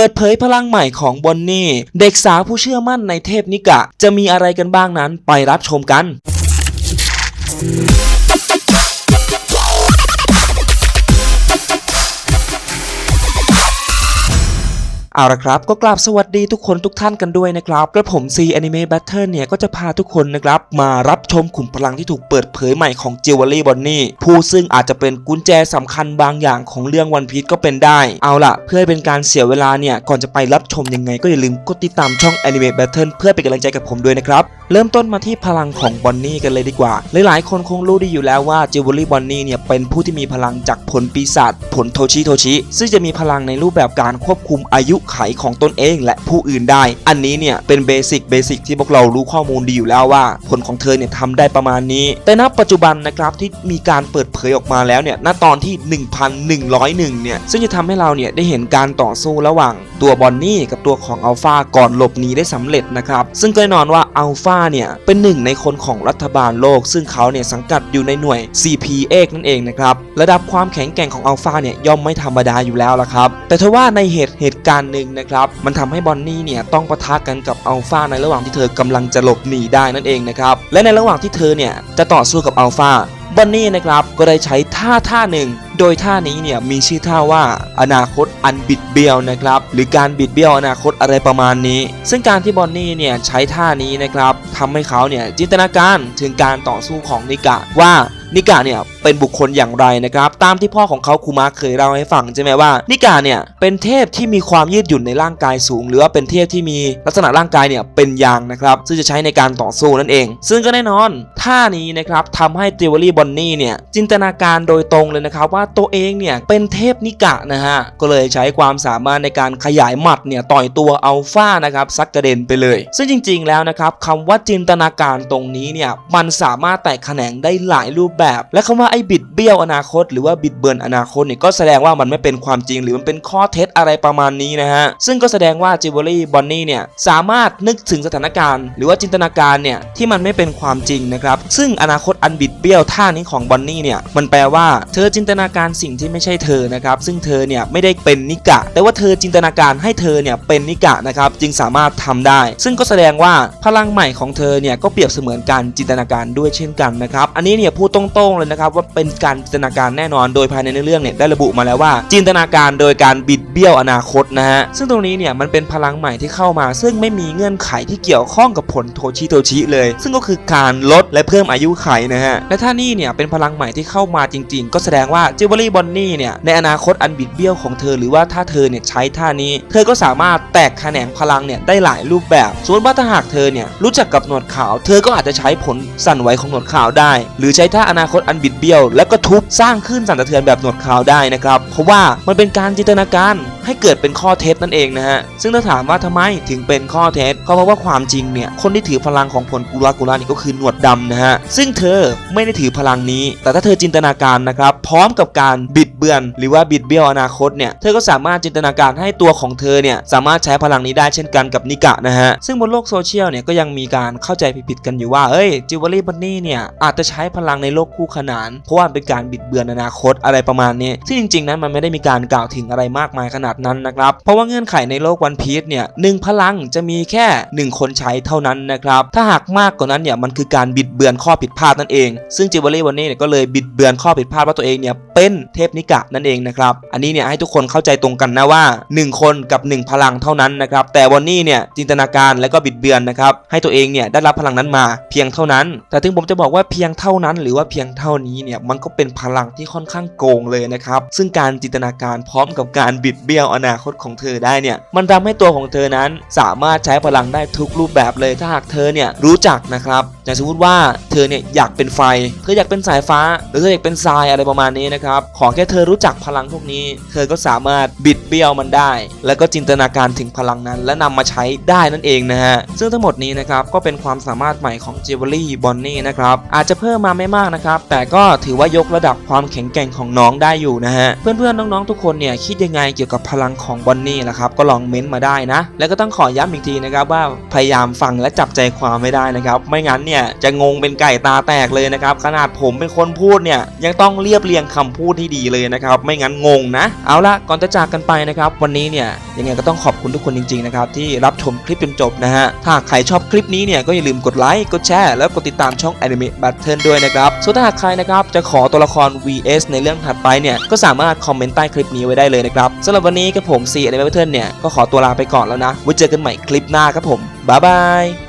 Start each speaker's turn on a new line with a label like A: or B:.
A: เปิดเผยพลังใหม่ของบอนนี่ เด็กสาวผู้เชื่อมั่นในเทพนิกะ จะมีอะไรกันบ้างนั้นไปรับชมกัน เอาละครับก็กราบสวัสดีทุกคนทุกท่านกันด้วยนะครับกระผม C Anime Battle เนี่ยก็จะพาทุกคนนะครับมารับชมขุมพลังที่ถูกเปิดเผยใหม่ของ j e w e l r y Bonnie ผู้ซึ่งอาจจะเป็นกุญแจสำคัญบางอย่างของเรื่องวันพี e ก็เป็นได้ เอาล่ะ เพื่อเป็นการเสียเวลาเนี่ย ก่อนจะไปรับชมยังไงก็อย่าลืมกดติดตามช่อง Anime Battle เพื่อเป็นกำลังใจกับผมด้วยนะครับเริ่มต้นมาที่พลังของบอนนี่กันเลยดีกว่า หลายๆ คนคงรู้ดีอยู่แล้วว่าจิวเวลรี่บอนนี่เนี่ยเป็นผู้ที่มีพลังจากผลปีศาจผลโทชิโทชิซึ่งจะมีพลังในรูปแบบการควบคุมอายุไขของตนเองและผู้อื่นได้ อันนี้เนี่ยเป็นเบสิกเบสิกที่พวกเรารู้ข้อมูลดีอยู่แล้วว่า ผลของเธอเนี่ยทำได้ประมาณนี้ แต่ณปัจจุบันนะครับที่มีการเปิดเผยออกมาแล้วเนี่ยณตอนที่ 1101 เนี่ยซึ่งจะทำให้เราเนี่ยได้เห็นการต่อสู้ระหว่าง ตัวบอนนี่กับตัวของอัลฟาก่อนหลบหนีได้สำเร็จนะครับ ซึ่งก็แน่นอนว่าอัลฟาเนี่ยเป็นหนึ่งในคนของรัฐบาลโลก ซึ่งเขาเนี่ยสังกัดอยู่ในหน่วย CPA นั่นเองนะครับระดับความแข็งแกร่งของอัลฟาเนี่ยย่อมไม่ธรรมดาอยู่แล้วละครับแต่ทว่าในเหตุเหตุการณ์นึ่งนะครับมันทำให้บอนนี่เนี่ยต้องปะทะกันกับอัลฟาในระหว่างที่เธอกำลังจะหลบหนีได้นั่นเองนะครับและในระหว่างที่เธอเนี่ยจะต่อสู้กับอัลฟาบอนนี่นะครับก็ได้ใช้ท่าท่าหนึ่ง โดยท่านี้เนี่ยมีชื่อท่าว่าอนาคตอันบิดเบี้ยวนะครับหรือการบิดเบี้ยวอนาคตอะไรประมาณนี้ ซึ่งการที่บอนนี่เนี่ยใช้ท่านี้นะครับทำให้เขาเนี่ยจินตนาการถึงการต่อสู้ของนิกะว่า นิกะเนี่ยเป็นบุคคลอย่างไรนะครับตามที่พ่อของเขาคูมาเคยเล่าให้ฟังใช่ไหมว่า นิกะเนี่ยเป็นเทพที่มีความยืดหยุ่นในร่างกายสูง หรือว่าเป็นเทพที่มีลักษณะร่างกายเนี่ยเป็นยางนะครับซึ่งจะใช้ในการต่อสู้นั่นเอง ซึ่งก็แน่นอนท่านี้นะครับทำให้เจว e รี่บอนนี่เนี่ยจินตนาการโดยตรงเลยนะครับว่าตัวเองเนี่ยเป็นเทพนิกะนะฮะก็เลยใช้ความสามารถในการขยายหมัดเนี่ยต่อยตัวอัลฟานะครับซักกระเด็นไปเลย ซึ่งจริง ๆ แล้วนะครับคำว่าจินตนาการตรงนี้เนี่ยมันสามารถแตกแขนงได้หลายรูปแบบ และคำว่าไอ้บิดเบี้ยวอนาคต หรือว่าบิดเบือนอนาคตเนี่ยก็แสดงว่ามันไม่เป็นความจริง หรือมันเป็นข้อเท็จอะไรประมาณนี้นะฮะซึ่งก็แสดงว่าจิวเวลรี่บอนนี่เนี่ยสามารถนึกถึงสถานการณ์ หรือว่าจินตนาการเนี่ยที่มันไม่เป็นความจริงนะครับซึ่งอนาคตอันบิดเบี้ยวท่านี้ของบอนนี่เนี่ยมันแปลว่าเธอจินตนาการสิ่งที่ไม่ใช่เธอนะครับซึ่งเธอเนี่ยไม่ได้เป็นนิกะ แต่ว่าเธอจินตนาการให้เธอเนี่ยเป็นนิกะนะครับจึงสามารถทำได้ ซึ่งก็แสดงว่าพลังใหม่ของเธอเนี่ยก็เปรียบเสมือนการจินตนาการด้วยเช่นกันนะครับอันนี้เนี่ยพูดตรงๆเลยนะครับว่าเป็นการจินตนาการแน่นอนโดยภายในเนื้อเรื่องเนี่ยได้ระบุมาแล้วว่า จินตนาการโดยการบิดเบี้ยวอนาคตนะฮะซึ่งตรงนี้เนี่ยมันเป็นพลังใหม่ที่เข้ามา ซึ่งไม่มีเงื่อนไขที่เกี่ยวข้องกับผลโทชิโทชิเลย ซึ่งก็คือการลดและเพิ่มอายุไขนะฮะและถ้านี่เนี่ยเป็นพลังใหม่ที่เข้ามาจริง ๆ ก็แสดงว่าจิวเวลรี่บอนนี่เนี่ยในอนาคตอันบิดเบี้ยวของเธอหรือว่าถ้าเธอเนี่ยใช้ท่านี้ เธอก็สามารถแตกแขนงพลังเนี่ยได้หลายรูปแบบส่วนว่าถ้าหากเธอเนี่ยรู้จักกับหนวดขาว เธอก็อาจจะใช้ผลสั่นไหวของหนวดขาวได้ หรือใช้ท่าอนาคตอันบิดเบี้ยว และก็ทุบสร้างขึ้นสั่นสะเทือนแบบหนวดขาวได้นะครับ เพราะว่ามันเป็นการจินตนาการ ให้เกิดเป็นข้อเท็จนั่นเองนะฮะซึ่งถ้าถามว่าทำไมถึงเป็นข้อเท็จก็เพราะว่าความจริงเนี่ยคนที่ถือพลังของผลกุลากุลานี่ก็คือหนวดดำนะฮะซึ่งเธอไม่ได้ถือพลังนี้ แต่ถ้าเธอจินตนาการนะครับพร้อมกับการบิดเบือน หรือว่าบิดเบี้ยวอนาคตเนี่ยเธอก็สามารถจินตนาการให้ตัวของเธอเนี่ยสามารถใช้พลังนี้ได้เช่นกันกับนิกะนะฮะซึ่งบนโลกโซเชียลเนี่ยก็ยังมีการเข้าใจผิดๆกันอยู่ว่าเอ้ยจิวเวลรี่บันนี่เนี่ยอาจจะใช้พลังในโลกคู่ขนาน เพราะว่าเป็นการบิดเบือนอนาคตอะไรประมาณนี้ซึ่งจริงๆนั้นมันไม่ได้มีการกล่าวถึงอะไรมากมายขนาดนั้นนะครับ เพราะว่าเงื่อนไขในโลกวันพีซเนี่ยหนึ่งพลังจะมีแค่หนึ่งคนใช้เท่านั้นนะครับ ถ้าหากมากกว่านั้นเนี่ยมันคือการบิดเบือนข้อผิดพลาดนั่นเอง ซึ่งจิวเวลรี่วันนี้เนี่ยก็เลยบิดเบือนข้อผิดพลาดว่าตัวเองเนี่ยเป็นเทพนิกะนั่นเองนะครับ อันนี้เนี่ยให้ทุกคนเข้าใจตรงกันนะว่า 1 คนกับ 1 พลังเท่านั้นนะครับ แต่วันนี้เนี่ยจินตนาการและก็บิดเบือนนะครับ ให้ตัวเองเนี่ยได้รับพลังนั้นมาเพียงเท่านั้น แต่ถึงผมจะบอกว่าเพียงเท่านั้น หรือว่าเพียงเท่านี้เนี่ยมันก็เป็นพลังที่ค่อนข้างโกงเลยนะครับ ซึ่งการจินตนาการพร้อมกับการบิดเบยวอนาคตของเธอได้เนี่ยมันทำให้ตัวของเธอนั้นสามารถใช้พลังได้ทุกรูปแบบเลยถ้าหากเธอเนี่ยรู้จักนะครับอย่างสมมติว่าเธอเนี่ยอยากเป็นไฟ เธออยากเป็นสายฟ้า หรือเธออยากเป็นทรายอะไรประมาณนี้นะครับขอแค่เธอรู้จักพลังพวกนี้ เธอก็สามารถบิดเบี้ยวมันได้ แล้วก็จินตนาการถึงพลังนั้น และนำมาใช้ได้นั่นเองนะฮะซึ่งทั้งหมดนี้นะครับก็เป็นความสามารถใหม่ของเจเวลรี่บอนนี่นะครับอาจจะเพิ่มมาไม่มากนะครับนะครับแต่ก็ถือว่ายกระดับความแข็งแกร่งของน้องได้อยู่นะฮะเพื่อนๆน้องๆทุกคนเนี่ยคิดยังไงเกี่ยวกับพลังของบอนนี่ล่ะครับก็ลองเม้นต์มาได้นะ แล้วก็ต้องขอย้ำอีกทีนะครับว่าพยายามฟังและจับใจความไม่ได้นะครับ ไม่งั้นเนี่ยจะงงเป็นไก่ตาแตกเลยนะครับ ขนาดผมเป็นคนพูดเนี่ยยังต้องเรียบเรียงคำพูดที่ดีเลยนะครับ ไม่งั้นงงนะ เอาละก่อนจะจากกันไปนะครับวันนี้เนี่ยยังไงก็ต้องขอบคุณทุกคนจริงๆนะครับที่รับชมคลิปจนจบนะฮะถ้าใครชอบคลิปนี้เนี่ยก็อย่าลืมกดไลค์กดแชร์แล้วกดติดตามช่อง Anime Battle ด้วยนะครับส่วนถ้าหากใครนะครับจะขอตัวละคร VS ในเรื่องถัดไปเนี่ยก็สามารถคอมเมนต์ใต้คลิปนี้ไว้ได้เลยนะครับสำหรับวันนี้กับผม C Anime Battle เนี่ยก็ขอตัวลาไปก่อนแล้วนะไว้เจอกันใหม่คลิปหน้าครับผมบ๊ายบาย